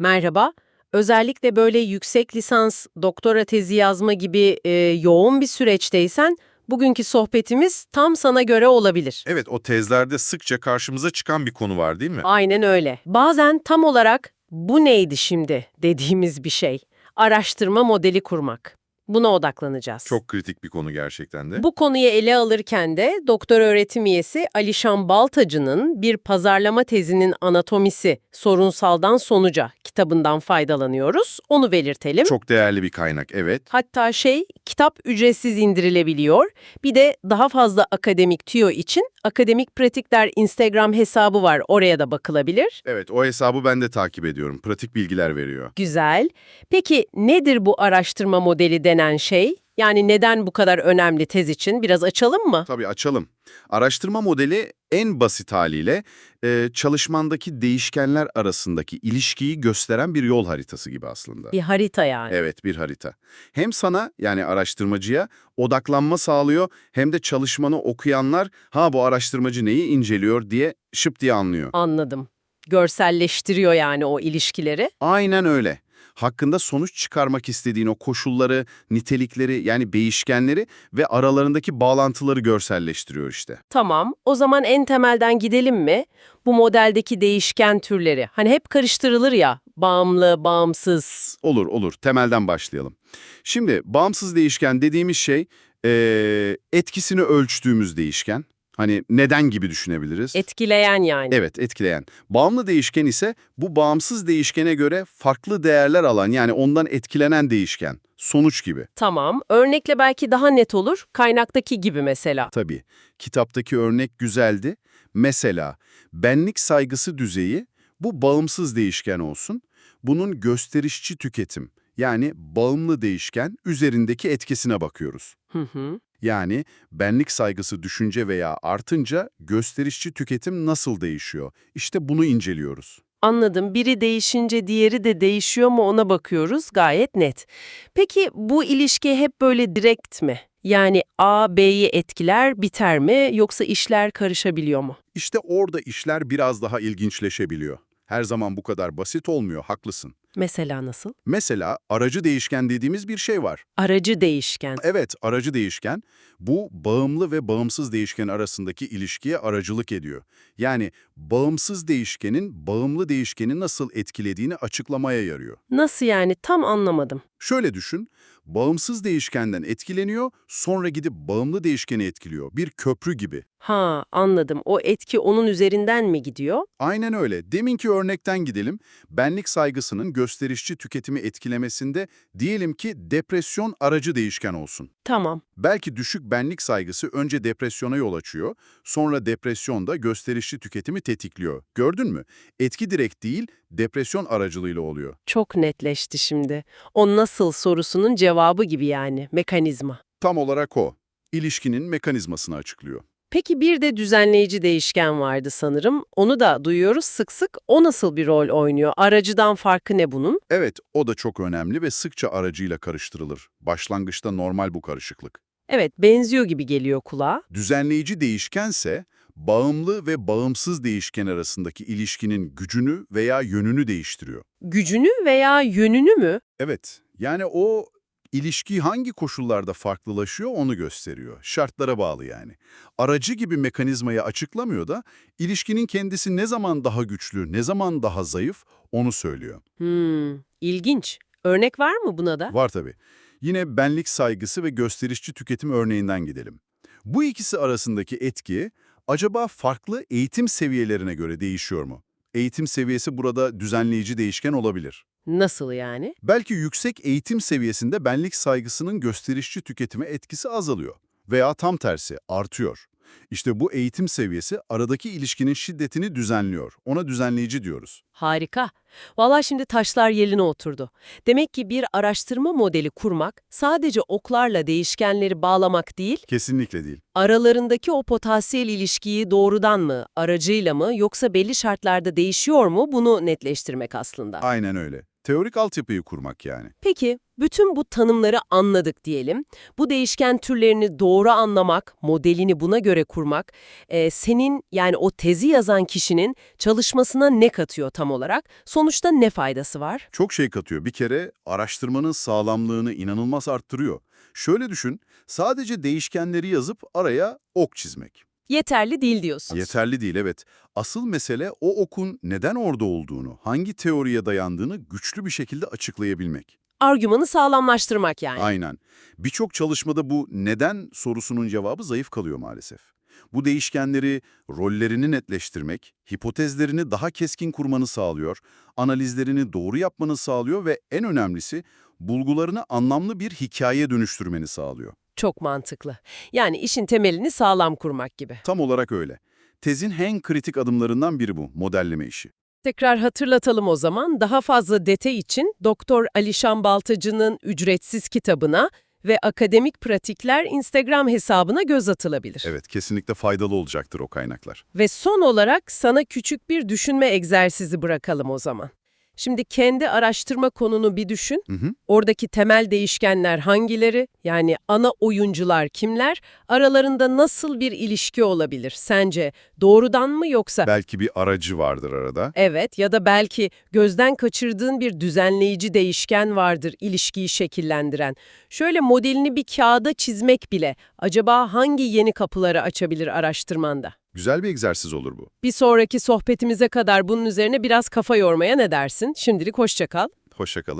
Merhaba. Özellikle böyle yüksek lisans, doktora tezi yazma gibi e, yoğun bir süreçteysen bugünkü sohbetimiz tam sana göre olabilir. Evet, o tezlerde sıkça karşımıza çıkan bir konu var değil mi? Aynen öyle. Bazen tam olarak bu neydi şimdi dediğimiz bir şey. Araştırma modeli kurmak. Buna odaklanacağız. Çok kritik bir konu gerçekten de. Bu konuyu ele alırken de doktor öğretim üyesi Alişan Baltacı'nın bir pazarlama tezinin anatomisi sorunsaldan sonuca kitabından faydalanıyoruz. Onu belirtelim. Çok değerli bir kaynak, evet. Hatta şey kitap ücretsiz indirilebiliyor. Bir de daha fazla akademik tüyo için Akademik Pratikler Instagram hesabı var. Oraya da bakılabilir. Evet, o hesabı ben de takip ediyorum. Pratik bilgiler veriyor. Güzel. Peki nedir bu araştırma modeli denen şey? Yani neden bu kadar önemli tez için? Biraz açalım mı? Tabii açalım. Araştırma modeli en basit haliyle e, çalışmandaki değişkenler arasındaki ilişkiyi gösteren bir yol haritası gibi aslında. Bir harita yani. Evet, bir harita. Hem sana yani araştırmacıya odaklanma sağlıyor hem de çalışmanı okuyanlar ha bu araştırmacı neyi inceliyor diye şıp diye anlıyor. Anladım. Görselleştiriyor yani o ilişkileri. Aynen öyle. Hakkında sonuç çıkarmak istediğin o koşulları, nitelikleri yani değişkenleri ve aralarındaki bağlantıları görselleştiriyor işte. Tamam, o zaman en temelden gidelim mi? Bu modeldeki değişken türleri. Hani hep karıştırılır ya, bağımlı, bağımsız. Olur olur temelden başlayalım. Şimdi bağımsız değişken dediğimiz şey eee, etkisini ölçtüğümüz değişken. Hani neden gibi düşünebiliriz. Etkileyen yani. Evet, etkileyen. Bağımlı değişken ise bu bağımsız değişkene göre farklı değerler alan yani ondan etkilenen değişken. Sonuç gibi. Tamam, örnekle belki daha net olur. Kaynaktaki gibi mesela. Tabii, kitaptaki örnek güzeldi. Mesela benlik saygısı düzeyi bu bağımsız değişken olsun. Bunun gösterişçi tüketim yani bağımlı değişken üzerindeki etkisine bakıyoruz. Hı hı. Yani benlik saygısı düşünce veya artınca gösterişçi tüketim nasıl değişiyor? İşte bunu inceliyoruz. Anladım. Biri değişince diğeri de değişiyor mu ona bakıyoruz. Gayet net. Peki bu ilişki hep böyle direkt mi? Yani A, B'yi etkiler, biter mi yoksa işler karışabiliyor mu? İşte orada işler biraz daha ilginçleşebiliyor. Her zaman bu kadar basit olmuyor, haklısın. Mesela nasıl? Mesela aracı değişken dediğimiz bir şey var. Aracı değişken. Evet, aracı değişken bu bağımlı ve bağımsız değişken arasındaki ilişkiye aracılık ediyor. Yani bağımsız değişkenin bağımlı değişkeni nasıl etkilediğini açıklamaya yarıyor. Nasıl yani? Tam anlamadım. Şöyle düşün, bağımsız değişkenden etkileniyor, sonra gidip bağımlı değişkeni etkiliyor. Bir köprü gibi. Ha, anladım. O etki onun üzerinden mi gidiyor? Aynen öyle. Deminki örnekten gidelim. Benlik saygısının gösterişçi tüketimi etkilemesinde diyelim ki depresyon aracı değişken olsun. Tamam. Belki düşük benlik saygısı önce depresyona yol açıyor, sonra depresyon da gösterişli tüketimi tetikliyor. Gördün mü? Etki direkt değil, depresyon aracılığıyla oluyor. Çok netleşti şimdi. O nasıl sorusunun cevabı gibi yani. Mekanizma. Tam olarak o. İlişkinin mekanizmasını açıklıyor. Peki bir de düzenleyici değişken vardı sanırım. Onu da duyuyoruz sık sık. O nasıl bir rol oynuyor? Aracıdan farkı ne bunun? Evet, o da çok önemli ve sıkça aracıyla karıştırılır. Başlangıçta normal bu karışıklık. Evet, benziyor gibi geliyor kulağa. Düzenleyici değişkense, bağımlı ve bağımsız değişken arasındaki ilişkinin gücünü veya yönünü değiştiriyor. Gücünü veya yönünü mü? Evet, yani o ilişki hangi koşullarda farklılaşıyor onu gösteriyor. Şartlara bağlı yani. Aracı gibi mekanizmayı açıklamıyor da ilişkinin kendisi ne zaman daha güçlü, ne zaman daha zayıf onu söylüyor. Hmm, ilginç. Örnek var mı buna da? Var tabii. Yine benlik saygısı ve gösterişçi tüketim örneğinden gidelim. Bu ikisi arasındaki etki acaba farklı eğitim seviyelerine göre değişiyor mu? Eğitim seviyesi burada düzenleyici değişken olabilir. Nasıl yani? Belki yüksek eğitim seviyesinde benlik saygısının gösterişçi tüketime etkisi azalıyor veya tam tersi artıyor. İşte bu eğitim seviyesi aradaki ilişkinin şiddetini düzenliyor. Ona düzenleyici diyoruz. Harika. Vallahi şimdi taşlar yerine oturdu. Demek ki bir araştırma modeli kurmak sadece oklarla değişkenleri bağlamak değil, Kesinlikle değil. aralarındaki o potansiyel ilişkiyi doğrudan mı, aracıyla mı yoksa belli şartlarda değişiyor mu bunu netleştirmek aslında. Aynen öyle. Teorik altyapıyı kurmak yani. Peki, bütün bu tanımları anladık diyelim. Bu değişken türlerini doğru anlamak, modelini buna göre kurmak, e, senin yani o tezi yazan kişinin çalışmasına ne katıyor tam olarak? Sonuçta ne faydası var? Çok şey katıyor. Bir kere araştırmanın sağlamlığını inanılmaz arttırıyor. Şöyle düşün, sadece değişkenleri yazıp araya ok çizmek. Yeterli değil diyorsunuz. Yeterli değil evet. Asıl mesele o okun neden orada olduğunu, hangi teoriye dayandığını güçlü bir şekilde açıklayabilmek. Argümanı sağlamlaştırmak yani. Aynen. Birçok çalışmada bu neden sorusunun cevabı zayıf kalıyor maalesef. Bu değişkenleri, rollerini netleştirmek, hipotezlerini daha keskin kurmanı sağlıyor, analizlerini doğru yapmanı sağlıyor ve en önemlisi bulgularını anlamlı bir hikaye dönüştürmeni sağlıyor. Çok mantıklı. Yani işin temelini sağlam kurmak gibi. Tam olarak öyle. Tezin en kritik adımlarından biri bu, modelleme işi. Tekrar hatırlatalım o zaman. Daha fazla detay için Doktor Alişan Baltacı'nın ücretsiz kitabına ve Akademik Pratikler Instagram hesabına göz atılabilir. Evet, kesinlikle faydalı olacaktır o kaynaklar. Ve son olarak sana küçük bir düşünme egzersizi bırakalım o zaman. Şimdi kendi araştırma konunu bir düşün. Hı hı. Oradaki temel değişkenler hangileri? Yani ana oyuncular kimler? Aralarında nasıl bir ilişki olabilir? Sence doğrudan mı yoksa Belki bir aracı vardır arada. Evet ya da belki gözden kaçırdığın bir düzenleyici değişken vardır ilişkiyi şekillendiren. Şöyle modelini bir kağıda çizmek bile acaba hangi yeni kapıları açabilir araştırmanda? Güzel bir egzersiz olur bu. Bir sonraki sohbetimize kadar bunun üzerine biraz kafa yormaya ne dersin? Şimdilik hoşça kal. Hoşça kalın.